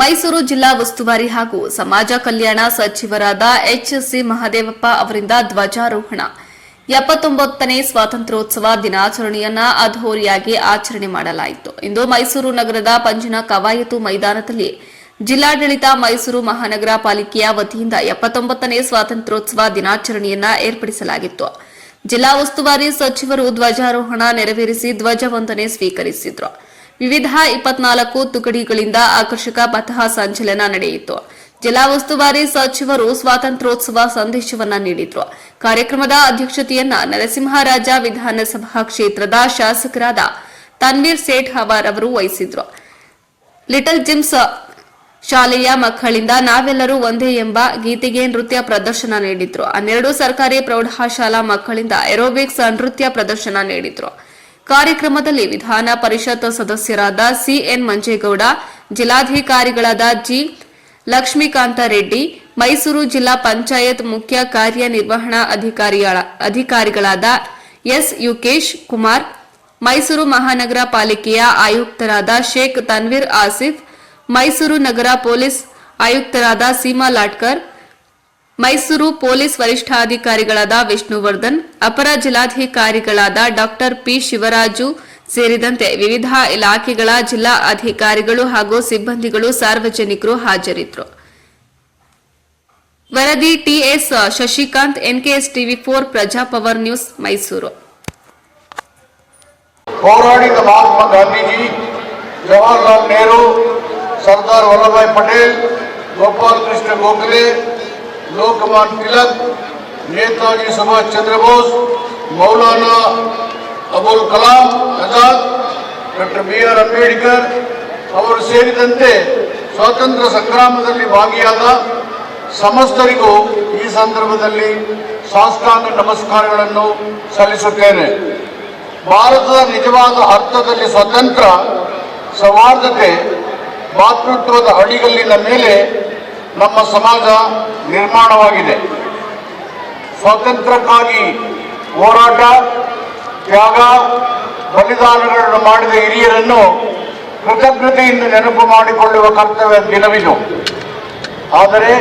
ಮೈಸೂರು ಜಿಲ್ಲಾ ಉಸ್ತುವಾರಿ ಹಾಗೂ ಸಮಾಜ ಕಲ್ಯಾಣ ಸಚಿವರಾದ ಎಚ್ ಮಹದೇವಪ್ಪ ಅವರಿಂದ ಧ್ವಜಾರೋಹಣ. ಎಪ್ಪತ್ತೊಂಬತ್ತನೇ ಸ್ವಾತಂತ್ರ್ಯೋತ್ಸವ ದಿನಾಚರಣೆಯನ್ನ ಅಧೋರಿಯಾಗಿ ಆಚರಣೆ ಮಾಡಲಾಯಿತು. ಇಂದು ಮೈಸೂರು ನಗರದ ಪಂಜಿನ ಕವಾಯತು ಮೈದಾನದಲ್ಲಿ ಜಿಲ್ಲಾಡಳಿತ ಮೈಸೂರು ಮಹಾನಗರ ಪಾಲಿಕೆಯ ವತಿಯಿಂದ ಎಪ್ಪತ್ತೊಂಬತ್ತನೇ ಸ್ವಾತಂತ್ರ್ಯೋತ್ಸವ ದಿನಾಚರಣೆಯನ್ನ ಏರ್ಪಡಿಸಲಾಗಿತ್ತು. ಜಿಲ್ಲಾ ಉಸ್ತುವಾರಿ ಸಚಿವರು ಧ್ವಜಾರೋಹಣ ನೆರವೇರಿಸಿ ಧ್ವಜವಂದನೆ ಸ್ವೀಕರಿಸಿದ್ರು. ವಿವಿಧ ಇಪ್ಪತ್ನಾಲ್ಕು ತುಕಡಿಗಳಿಂದ ಆಕರ್ಷಕ ಪಥ ಸಂಚಲನ ನಡೆಯಿತು. ಜಿಲ್ಲಾ ಉಸ್ತುವಾರಿ ಸಚಿವರು ಸ್ವಾತಂತ್ರ್ಯೋತ್ಸವ ಸಂದೇಶವನ್ನ ನೀಡಿದ್ರು. ಕಾರ್ಯಕ್ರಮದ ಅಧ್ಯಕ್ಷತೆಯನ್ನ ನರಸಿಂಹರಾಜ ವಿಧಾನಸಭಾ ಕ್ಷೇತ್ರದ ಶಾಸಕರಾದ ತನ್ವೀರ್ ಸೇಠ್ ಹವಾರ್ ಅವರು ವಹಿಸಿದ್ರು. ಲಿಟಲ್ ಜಿಮ್ಸ್ ಶಾಲೆಯ ಮಕ್ಕಳಿಂದ ನಾವೆಲ್ಲರೂ ಒಂದೇ ಎಂಬ ಗೀತೆಗೆ ನೃತ್ಯ ಪ್ರದರ್ಶನ ನೀಡಿದ್ರು. ಹನ್ನೆರಡು ಸರ್ಕಾರಿ ಪ್ರೌಢಶಾಲಾ ಮಕ್ಕಳಿಂದ ಏರೋಬಿಕ್ಸ್ ನೃತ್ಯ ಪ್ರದರ್ಶನ ನೀಡಿದ್ರು. ಕಾರ್ಯಕ್ರಮದಲ್ಲಿ ವಿಧಾನ ಪರಿಷತ್ ಸದಸ್ಯರಾದ ಸಿಎನ್ ಮಂಜೇಗೌಡ, ಜಿಲ್ಲಾಧಿಕಾರಿಗಳಾದ ಜಿ ಲಕ್ಷ್ಮೀಕಾಂತ ರೆಡ್ಡಿ, ಮೈಸೂರು ಜಿಲ್ಲಾ ಪಂಚಾಯತ್ ಮುಖ್ಯ ಕಾರ್ಯನಿರ್ವಹಣಾ ಅಧಿಕಾರಿಗಳ- ಅಧಿಕಾರಿಗಳಾದ ಎಸ್ ಯುಕೇಶ್ ಕುಮಾರ್, ಮೈಸೂರು ಮಹಾನಗರ ಪಾಲಿಕೆಯ ಆಯುಕ್ತರಾದ ಶೇಖ್ ತನ್ವೀರ್ ಆಸಿಫ್, ಮೈಸೂರು ನಗರ ಪೊಲೀಸ್ ಆಯುಕ್ತರಾದ ಸೀಮಾ ಲಾಟ್ಕರ್ ಮೈಸೂರು ಪೊಲೀಸ್ ವರಿಷ್ಠಾಧಿಕಾರಿಗಳಾದ ವಿಷ್ಣುವರ್ಧನ್, ಅಪರ ಜಿಲ್ಲಾಧಿಕಾರಿಗಳಾದ ಡಾಕ್ಟರ್ ಪಿ ಶಿವರಾಜು ಸೇರಿದಂತೆ ವಿವಿಧ ಇಲಾಖೆಗಳ ಜಿಲ್ಲಾ ಅಧಿಕಾರಿಗಳು ಹಾಗೂ ಸಿಬ್ಬಂದಿಗಳು ಸಾರ್ವಜನಿಕರು ಹಾಜರಿದ್ದರು. ವರದಿ TS Shashikanth NKS TV four Praja power news, Mysuru. ಹೋರಾಡಿದ Mahatma Gandhiji, Jawaharlal Nehru, Sardar Vallabhbhai Patel Gopal Krishna Gokhale Lokmanya Tilak, Netaji Subhash Chandra Bose, Maulana Abul Kalam Azad doctor B R Ambedkar ಅವರು ಸೇರಿದಂತೆ ಸ್ವಾತಂತ್ರ್ಯ ಸಂಗ್ರಾಮದಲ್ಲಿ ಭಾಗಿಯಾದ ಸಮಸ್ತರಿಗೂ ಈ ಸಂದರ್ಭದಲ್ಲಿ ಸಾಷ್ಟಾಂಗ ನಮಸ್ಕಾರಗಳನ್ನು ಸಲ್ಲಿಸುತ್ತೇನೆ. ಭಾರತದ ನಿಜವಾದ ಅರ್ಥದಲ್ಲಿ ಸ್ವತಂತ್ರ, ಸೌಹಾರ್ದತೆ ಮಾತೃತ್ವದ ಅಡಿಗಲ್ಲಿನ ಮೇಲೆ ನಮ್ಮ ಸಮಾಜ ನಿರ್ಮಾಣವಾಗಿದೆ. ಸ್ವಾತಂತ್ರ್ಯಕ್ಕಾಗಿ ಹೋರಾಟ, ತ್ಯಾಗ, ಬಲಿದಾನಗಳನ್ನು ಮಾಡಿದ ಹಿರಿಯರನ್ನು ಕೃತಜ್ಞತೆಯಿಂದ ನೆನಪು ಮಾಡಿಕೊಳ್ಳುವ ಕರ್ತವ್ಯ ದಿನವಿದು. ಆದರೆ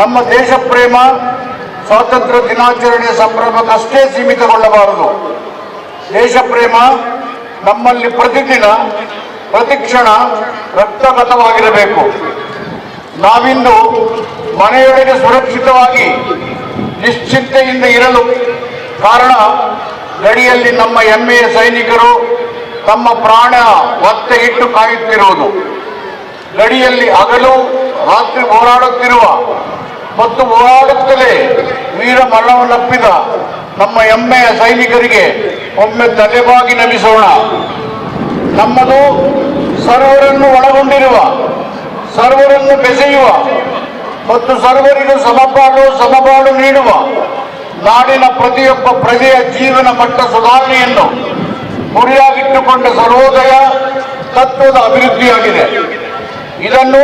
ನಮ್ಮ ದೇಶ ಪ್ರೇಮ, ಸ್ವಾತಂತ್ರ್ಯ ದಿನಾಚರಣೆಯ ಸಂಭ್ರಮಕ್ಕಷ್ಟೇ ಸೀಮಿತಗೊಳ್ಳಬಾರದು. ದೇಶ ಪ್ರೇಮ ನಮ್ಮಲ್ಲಿ ಪ್ರತಿದಿನ, ಪ್ರತಿಕ್ಷಣ ರಕ್ತಗತವಾಗಿರಬೇಕು. ನಾವಿಂದು ಮನೆಯೊಳಗೆ ಸುರಕ್ಷಿತವಾಗಿ ನಿಶ್ಚಿಂತೆಯಿಂದ ಇರಲು ಕಾರಣ ಗಡಿಯಲ್ಲಿ ನಮ್ಮ ಹೆಮ್ಮೆಯ ಸೈನಿಕರು ತಮ್ಮ ಪ್ರಾಣ ಒತ್ತೆ ಇಟ್ಟು ಕಾಯುತ್ತಿರುವುದು. ಗಡಿಯಲ್ಲಿ ಹಗಲು, ರಾತ್ರಿ ಹೋರಾಡುತ್ತಿರುವ ಮತ್ತು ಹೋರಾಡುತ್ತಲೇ ವೀರ ಮರಣವನ್ನಪ್ಪಿದ ನಮ್ಮ ಹೆಮ್ಮೆಯ ಸೈನಿಕರಿಗೆ ಒಮ್ಮೆ ತಲೆಬಾಗಿ ನಮಿಸೋಣ. ನಮ್ಮದು ಸರ್ವರನ್ನು ಒಳಗೊಂಡಿರುವ ಸರ್ವರನ್ನು ಬೆಸೆಯುವ ಮತ್ತು ಸರ್ವರಿಗೂ ಸಮಪಾಲು ಸಮಬಾಳು ನೀಡುವ ನಾಡಿನ ಪ್ರತಿಯೊಬ್ಬ ಪ್ರಜೆಯ ಜೀವನ ಮಟ್ಟ ಸುಧಾರಣೆಯನ್ನು ಗುರಿಯಾಗಿಟ್ಟುಕೊಂಡ ಸರ್ವೋದಯ ತತ್ವದ ಅಭಿವೃದ್ಧಿಯಾಗಿದೆ. ಇದನ್ನು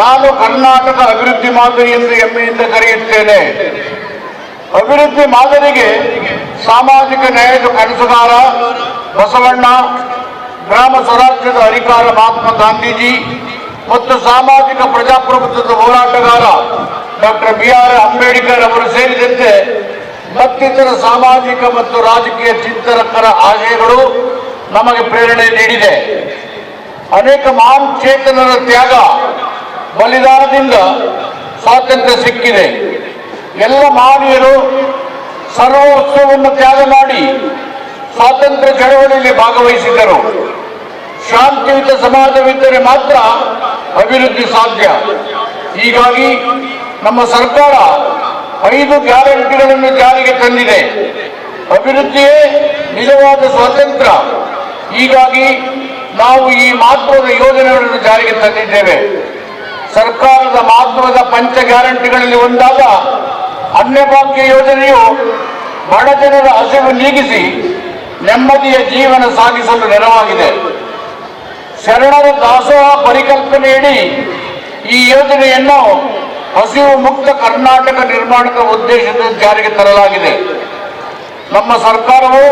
ನಾನು ಕರ್ನಾಟಕ ಅಭಿವೃದ್ಧಿ ಮಾದರಿ ಎಂದು ಹೆಮ್ಮೆಯಿಂದ ಕರೆಯುತ್ತೇನೆ. ಅಭಿವೃದ್ಧಿ ಮಾದರಿಗೆ ಸಾಮಾಜಿಕ ನ್ಯಾಯದ ಕನಸುಗಾರ ಬಸವಣ್ಣ, ಗ್ರಾಮ ಸ್ವರಾಜ್ಯದ ಅಧಿಕಾರ ಮಹಾತ್ಮ ಗಾಂಧೀಜಿ ಮತ್ತು ಸಾಮಾಜಿಕ ಪ್ರಜಾಪ್ರಭುತ್ವದ ಹೋರಾಟಗಾರ ಡಾಕ್ಟರ್ ಬಿ ಆರ್ ಅಂಬೇಡ್ಕರ್ ಅವರು ಸೇರಿದಂತೆ ಮತ್ತಿತರ ಸಾಮಾಜಿಕ ಮತ್ತು ರಾಜಕೀಯ ಚಿಂತಕರ ಆಶಯಗಳು ನಮಗೆ ಪ್ರೇರಣೆ ನೀಡಿದೆ. ಅನೇಕ ಮಹಾನ್ ಚೇತನರ ತ್ಯಾಗ ಬಲಿದಾನದಿಂದ ಸ್ವಾತಂತ್ರ್ಯ ಸಿಕ್ಕಿದೆ. ಎಲ್ಲ ಮಾನವೀಯರು ಸರ್ವೋತ್ಸವವನ್ನು ತ್ಯಾಗ ಮಾಡಿ ಸ್ವಾತಂತ್ರ್ಯ ಚಳವಳಿಯಲ್ಲಿ ಭಾಗವಹಿಸಿದ್ದರು. ಶಾಂತಿಯುತ ಸಮಾಜವಿದ್ದರೆ ಮಾತ್ರ ಅಭಿವೃದ್ಧಿ ಸಾಧ್ಯ. ಹೀಗಾಗಿ ನಮ್ಮ ಸರ್ಕಾರ ಐದು ಗ್ಯಾರಂಟಿಗಳನ್ನು ಜಾರಿಗೆ ತಂದಿದೆ. ಅಭಿವೃದ್ಧಿಯೇ ನಿಜವಾದ ಸ್ವಾತಂತ್ರ್ಯ. ಹೀಗಾಗಿ ನಾವು ಈ ಮಹತ್ವದ ಯೋಜನೆಗಳನ್ನು ಜಾರಿಗೆ ತಂದಿದ್ದೇವೆ. ಸರ್ಕಾರದ ಮಹತ್ವದ ಪಂಚ ಗ್ಯಾರಂಟಿಗಳಲ್ಲಿ ಒಂದಾದ ಅನ್ನಭಾಗ್ಯ ಯೋಜನೆಯು ಬಡ ಜನರ ಹಸಿವು ನೀಗಿಸಿ ನೆಮ್ಮದಿಯ ಜೀವನ ಸಾಗಿಸಲು ನೆರವಾಗಿದೆ. ಶರಣರ ದಾಸೋಹ ಪರಿಕಲ್ಪನೆಯಡಿ ಈ ಯೋಜನೆಯನ್ನು ಹಸಿವು ಮುಕ್ತ ಕರ್ನಾಟಕ ನಿರ್ಮಾಣದ ಉದ್ದೇಶದಿಂದ ಜಾರಿಗೆ ತರಲಾಗಿದೆ. ನಮ್ಮ ಸರ್ಕಾರವು